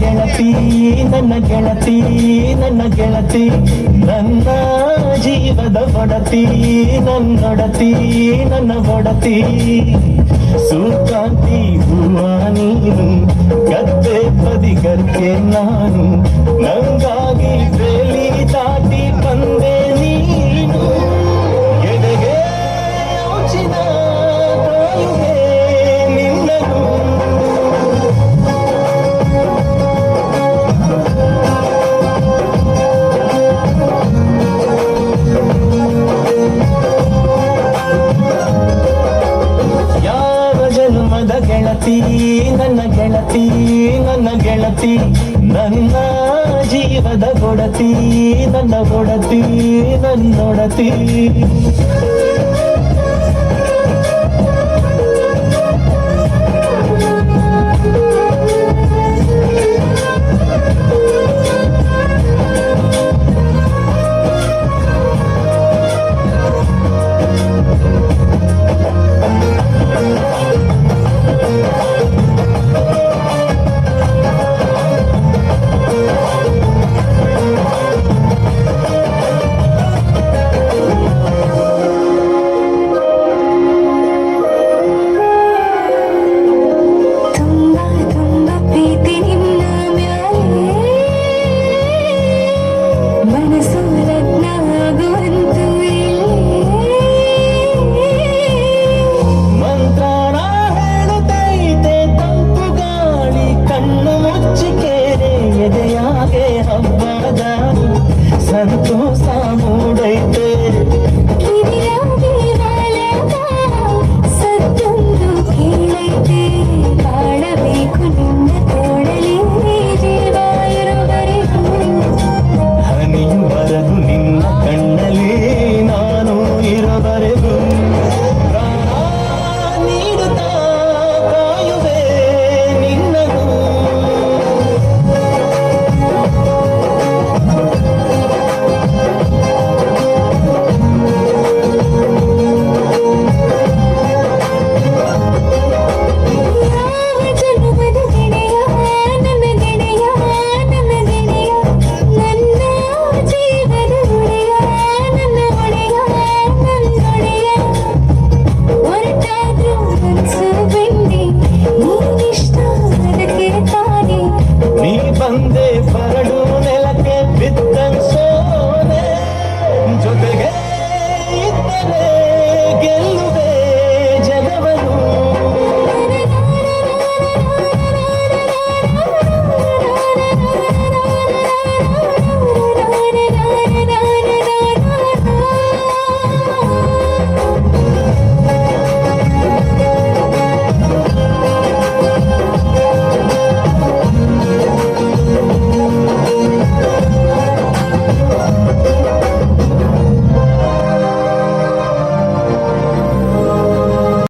ಗೆಳತಿ, ನನ್ನ ಗೆಳತಿ ನನ್ನ ಗೆಳತಿ, ನನ್ನ ಜೀವದ ಒಡತಿ ನನ್ನೊಡತಿ ನನ್ನ ಒಡತಿ. ಸೂಕಾಂತಿ ಹೂವ ನೀನು, ಗದ್ದೆ ಬದಿಗರ್ಕೆ ನಾನು ಗೆಳತಿ ನನ್ನ ಗೆಳತಿ ನನ್ನ ಗೆಳತಿ ನನ್ನ ಜೀವದ ಗೊಡತಿ ನನ್ನ ಗೊಡತಿ ನನ್ನೊಡತಿ